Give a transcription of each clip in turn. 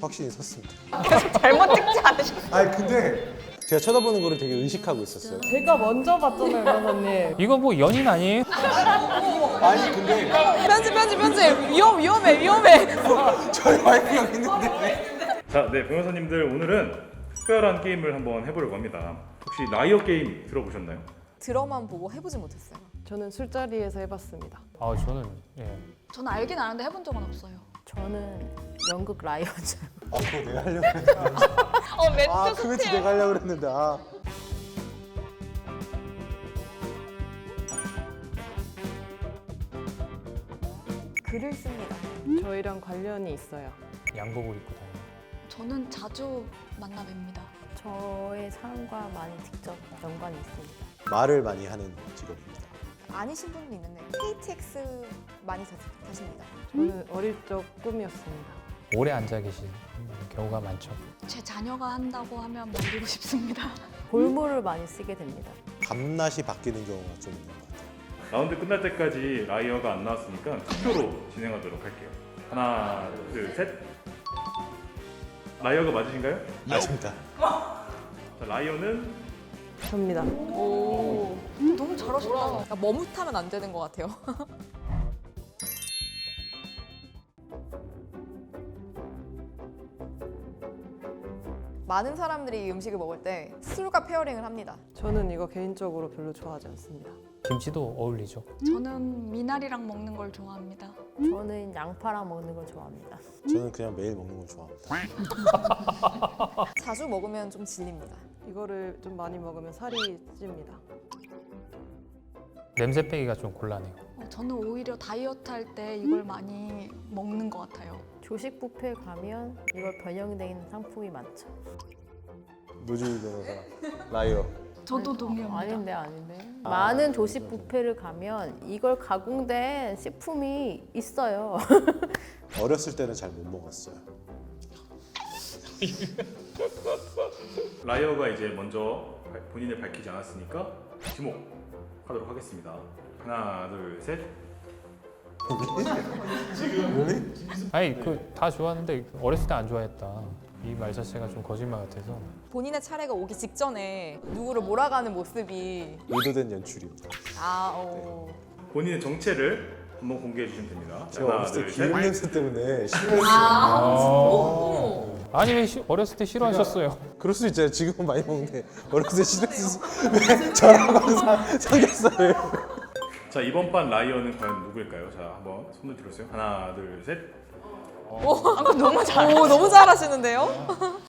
확신이 섰습니다. 잘못 찍지 않으셨어요? 아니 근데 제가 쳐다보는 거를 되게 의식하고 있었어요. 제가 먼저 봤잖아요, 변호사님. 이거 뭐 연인 아니에요? 아니 근데 편집 편집 편집 위험 위험해 위험해 저희 와이프가 있는데 자, 네 변호사님들 오늘은 특별한 게임을 한번 해보려고 합니다. 혹시 라이어 게임 들어보셨나요? 드러만 보고 해보지 못했어요 저는 술자리에서 해봤습니다. 아 저는 예. 저는 알긴 아는데 해본 적은 없어요. 저는 연극 라이언즈. 아 그거 내가 하려고 했는데 어 멘트 아그 멘트 내가 하려고 했는데 아 글을 씁니다 저희랑 관련이 있어요. 양복을 입고 다니는. 저는 자주 만나 뵙니다. 저의 삶과 많이 직접 연관이 있습니다. 말을 많이 하는 직업입니다. 아니신 분도 있는데 KTX 많이 타- 타십니다 저는 어릴 적 꿈이었습니다. 오래 앉아 계신 경우가 많죠. 제 자녀가 한다고 하면 만들고 싶습니다. 볼모를 많이 쓰게 됩니다. 밤낮이 바뀌는 경우가 좀 있는 것 같아요. 라운드 끝날 때까지 라이어가 안 나왔으니까 투표로 진행하도록 할게요. 하나, 둘, 셋. 라이어가 맞으신가요? 맞습니다. 자, 라이어는 접니다. 오 너무 잘하셨다. 그러니까 머뭇하면 안 되는 것 같아요 많은 사람들이 이 음식을 먹을 때 술과 페어링을 합니다 저는 이거 개인적으로 별로 좋아하지 않습니다. 김치도 어울리죠. 저는 미나리랑 먹는 걸 좋아합니다. 저는 양파랑 먹는 걸 좋아합니다. 저는 그냥 매일 먹는 걸 좋아합니다. 자주 먹으면 좀 질립니다 이거를 좀 많이 먹으면 살이 찝니다. 냄새 빼기가 좀 곤란해요. 어, 저는 오히려 다이어트 할 때 이걸 많이 먹는 것 같아요. 조식 뷔페 가면 이걸 변형되어 있는 상품이 많죠. 노주희 변호사 라이어. 저도 동의합니다. 아닌데 아닌데. 많은 조식 뷔페를 가면 이걸 가공된 식품이 있어요. 어렸을 때는 잘 못 먹었어요. 라이어가 이제 먼저 발- 본인을 밝히지 않았으니까 지목하도록 하겠습니다. 하나, 둘, 셋. 아니 그 다 좋아하는데 어렸을 때 안 좋아했다. 이 말 자체가 좀 거짓말 같아서. 본인의 차례가 오기 직전에 누구를 몰아가는 모습이 의도된 연출입니다. 아, 어. 본인의 정체를 한번 공개해 주시면 됩니다. 자, 제가 하나, 어렸을 때 둘, 셋. 기름 냄새 때문에 싫어했어요. 어. 아니 왜 시, 어렸을 때 싫어하셨어요? 그럴 수 있잖아요. 지금은 많이 먹는데 어렸을 때 싫어했어. 왜 저랑 사- 삼겹살을. 자 이번 판 라이어는 과연 누구일까요? 자 한번 손을 들어주세요. 하나, 둘, 셋. 너무 잘. 오, 너무 잘하시는데요?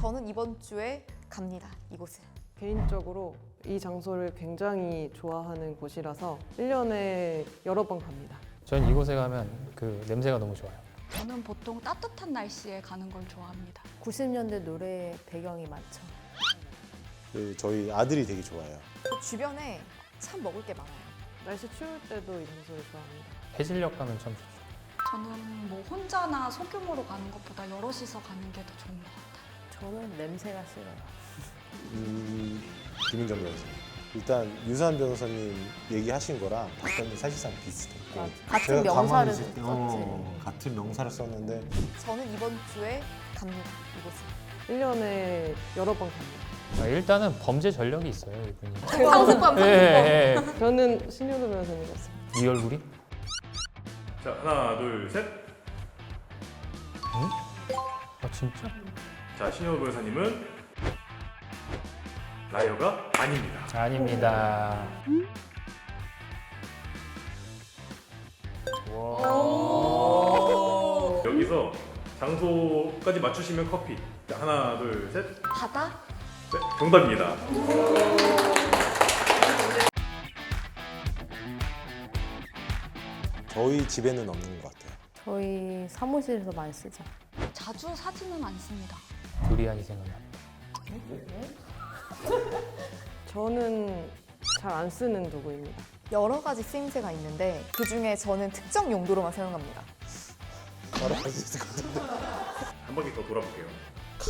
저는 이번 주에 갑니다. 이곳을. 개인적으로 이 장소를 굉장히 좋아하는 곳이라서 1년에 여러 번 갑니다. 전 이곳에 가면 그 냄새가 너무 좋아요. 저는 보통 따뜻한 날씨에 가는 걸 좋아합니다. 90년대 노래 배경이 많죠. 그 저희 아들이 되게 좋아해요. 그 주변에 참 먹을 게 많아요. 날씨 추울 때도 이 장소를 좋아합니다. 해질녘 가면 참 좋죠. 저는 뭐 혼자나 소규모로 가는 것보다 여럿이서 가는 게 더 좋은 것 같아요. 저는 냄새가 싫어요. 음, 김인정 변호사 님. 일단 유수한 변호사님 얘기하신 거랑 답변이 사실상 비슷했고 맞아. 같은 제가 명사를 있을 썼지. 때, 어, 같은 명사를 썼는데 저는 이번 주에 갑니다. 이곳을. 1년에 여러 번 갑니다. 아, 일단은 범죄 전력이 있어요 이분이. 상습범, 예, 예, 예. 저는 신효도 변호사님이었습니다. 이 얼굴이? 자 하나, 둘, 셋. 아 진짜? 자 신효 변호사님은 라이어가 아닙니다. 아닙니다. 여기서 장소까지 맞추시면 커피. 자 하나, 둘, 셋. 바다? 네, 정답입니다. 저희 집에는 없는 것 같아요. 저희 사무실에서 많이 쓰죠. 자주 사지는 않습니다. 두리안이 생각납니다. 저는 잘 안 쓰는 도구입니다. 여러 가지 쓰임새가 있는데 그 중에 저는 특정 용도로만 사용합니다. 말할 수 있을 것 같은데 한 바퀴 더 돌아볼게요.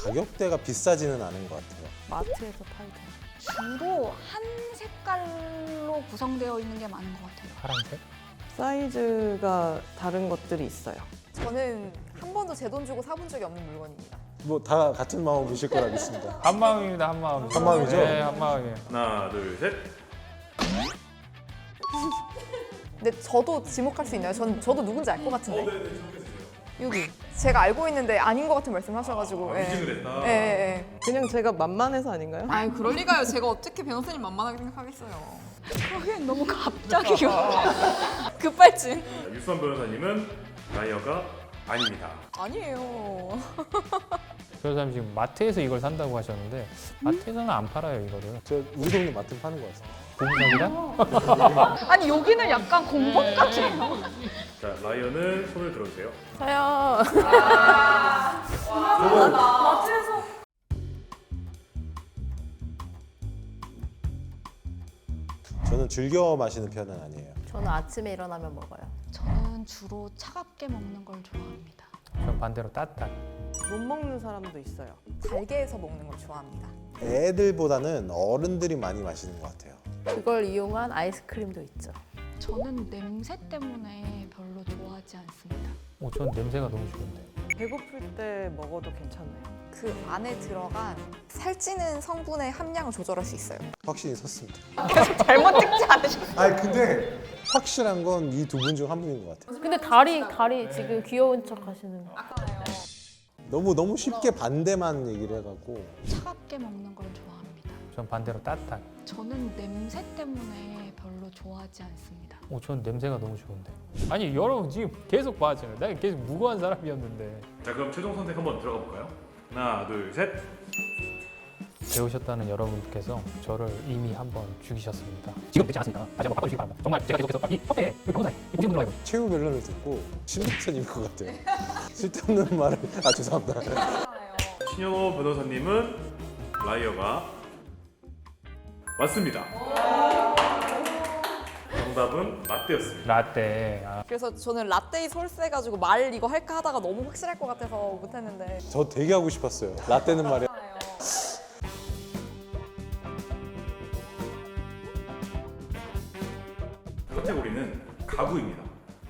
가격대가 비싸지는 않은 것 같아요. 마트에서 팔죠. 주로 한 색깔로 구성되어 있는 게 많은 것 같아요. 파란색? 사이즈가 다른 것들이 있어요. 저는 한 번도 제 돈 주고 사본 적이 없는 물건입니다. 뭐 다 같은 마음이실 거라 믿습니다. 한 마음입니다, 한 마음. 한 마음이죠? 네, 한 마음이에요. 하나, 둘, 셋. 근데 저도 지목할 수 있나요? 전 저도 누군지 알 것 같은데. 여기 제가 알고 있는데 아닌 것 같은 말씀하셔가지고. 아, 위증을 했다. 예, 예, 예. 그냥 제가 만만해서 아닌가요? 아이 그럴 리가요. 제가 어떻게 변호사님 만만하게 생각하겠어요. 그러기엔 너무 갑자기요. 급발진. 자, 유수환 변호사님은 라이어가 아닙니다. 아니에요. 변호사님 지금 마트에서 이걸 산다고 하셨는데 마트에서는 안 팔아요 이거를. 저 우리 동네 마트 파는 거 같습니다. 고기장이랑 아니 여기는 약간 공범 같아요. 자, 라이어는 손을 들어주세요. 저요. 저는 즐겨 마시는 편은 아니에요. 저는 아침에 일어나면 먹어요. 저는 주로 차갑게 먹는 걸 좋아합니다. 전 반대로 따뜻한. 못 먹는 사람도 있어요. 잘게 해서 먹는 걸 좋아합니다. 애들보다는 어른들이 많이 마시는 것 같아요. 그걸 이용한 아이스크림도 있죠. 저는 냄새 때문에 별로 좋아하지 않습니다. 어, 전 냄새가 너무 좋은데. 배고플 때 먹어도 괜찮아요. 그 안에 들어간 살찌는 성분의 함량을 조절할 수 있어요. 확신이 섰습니다. 잘못 찍지 않으셨어요? 아니 근데 확실한 건 이 두 분 중 한 분인 것 같아요. 근데 다리 다리 지금 귀여운 척 하시는 거. 너무 너무 쉽게 반대만 얘기를 해갖고 차갑게 먹는 걸 좋아합니다. 전 반대로 따뜻한. 저는 냄새 때문에 별로 좋아하지 않습니다. 어, 전 냄새가 너무 좋은데. 아니 여러분 지금 계속 봐잖아요. 나 계속 무고한 사람이었는데 자, 그럼 최종 선택 한번 들어가 볼까요? 하나, 둘, 셋. 배우셨다는 여러분께서 저를 이미 한번 죽이셨습니다. 지금 되지 않았습니까? 다시 한번 바꿔주시기 바랍니다. 정말 제가 계속해서 이 협회에 이 변호사님 이 보시는 분들로 알고 최후 변론을 듣고 신박사님일 것 같아요. 쓸데없는 말을 아 죄송합니다. 신현호 변호사님은 라이어가 맞습니다. 정답은 라떼였습니다. 라떼. 아, 그래서 저는 라떼이 솔세 가지고 말 이거 할까 하다가 너무 확실할 것 같아서 못했는데 저 되게 하고 싶었어요. 라떼는 말이야. 카테고리는 가구입니다.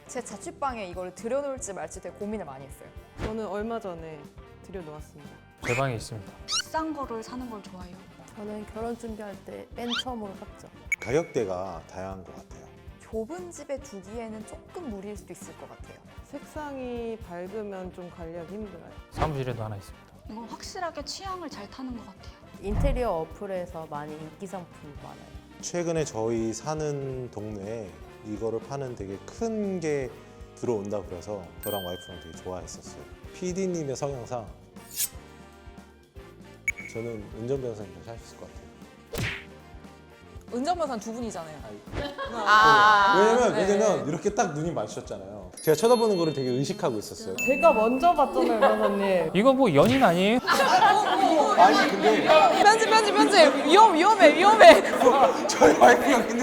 제 자취방에 이걸 들여놓을지 말지 되게 고민을 많이 했어요. 저는 얼마 전에 들여놓았습니다. 제 방에 있습니다. 비싼 거를 사는 걸 좋아해요. 저는 결혼 준비할 때 맨 처음으로 샀죠. 가격대가 다양한 것 같아요. 좁은 집에 두기에는 조금 무리일 수도 있을 것 같아요. 색상이 밝으면 좀 관리하기 힘들어요. 사무실에도 하나 있습니다. 이건 확실하게 취향을 잘 타는 것 같아요. 인테리어 어플에서 많이 인기 상품 많아요. 최근에 저희 사는 동네에 이거를 파는 되게 큰 게 들어온다 그래서 저랑 와이프랑 되게 좋아했었어요. PD님의 성향상 저는 운전 변호사님 더 사실 것 같아요. 운전면허는 두 분이잖아요. 왜냐면 네. 왜냐면 이렇게 딱 눈이 마주쳤잖아요. 제가 쳐다보는 거를 되게 의식하고 있었어요. 제가 먼저 봤잖아요, 변호사님. 이거 뭐 연인 아니에요? 아니 근데 편집 편집 편집 위험 위험해 위험해. 저희 와이프가 있는데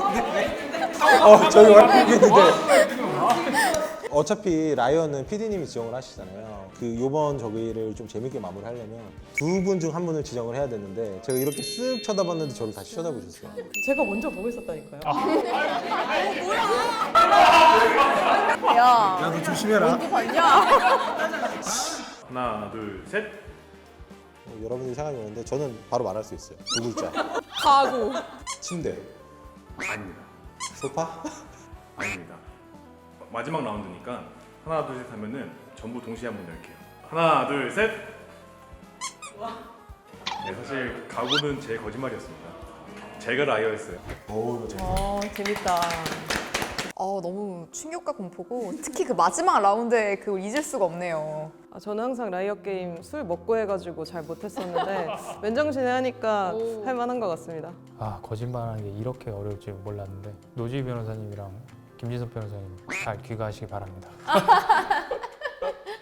어 저희 와이프가 있는데 어차피 라이언은 PD님이 지정을 하시잖아요. 그 요번 저기를 좀 재밌게 마무리하려면 두 분 중 한 분을 지정을 해야 되는데 제가 이렇게 쓱 쳐다봤는데 저를 다시 쳐다보셨어요. 제가 먼저 보고 있었다니까요. 야 야너 조심해라. 하나, 둘, 셋. 어, 여러분들이 생각이 오는데 저는 바로 말할 수 있어요. 두 글자. 가구. 침대. 아닙니다. 소파? 아닙니다. 마지막 라운드니까 하나, 둘, 셋 하면은 전부 동시에 한번 열게요. 하나, 둘, 셋. 네, 사실 가구는 제 거짓말이었습니다. 제가 라이어였어요. 어우 저어 재밌다. 어 너무 충격과 공포고 특히 그 마지막 라운드에 그걸 잊을 수가 없네요. 아, 저는 항상 라이어 게임 술 먹고 해가지고 잘 못했었는데 맨정신에 하니까 할 만한 것 같습니다. 아 거짓말하는 게 이렇게 어려울 줄 몰랐는데 노지 변호사님이랑 김진섭 변호사님 잘 귀가하시기 바랍니다.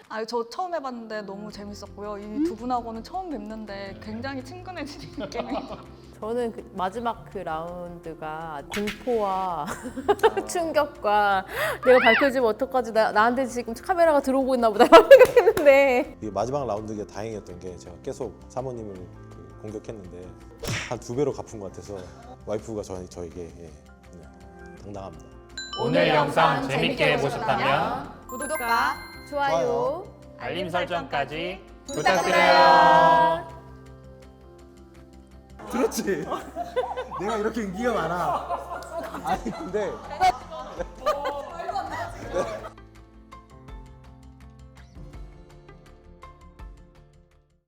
아, 저 처음 해봤는데 너무 재밌었고요. 이 두 분하고는 처음 뵙는데 굉장히 친근해지는 게임이에요. 저는 그 마지막 그 라운드가 공포와 충격과 내가 밝혀지면 어떡하지 나, 나한테 지금 카메라가 들어오고 있나 보다 이런 생각했는데 이 마지막 라운드가 다행이었던 게 제가 계속 사모님을 그 공격했는데 한 두 배로 갚은 것 같아서 와이프가 저, 저에게 예, 네, 당당합니다. 오늘 영상 재밌게 보셨다면 구독과 좋아요 알림 설정까지 부탁드려요. 그렇지. 내가 이렇게 인기가 많아. 아니 근데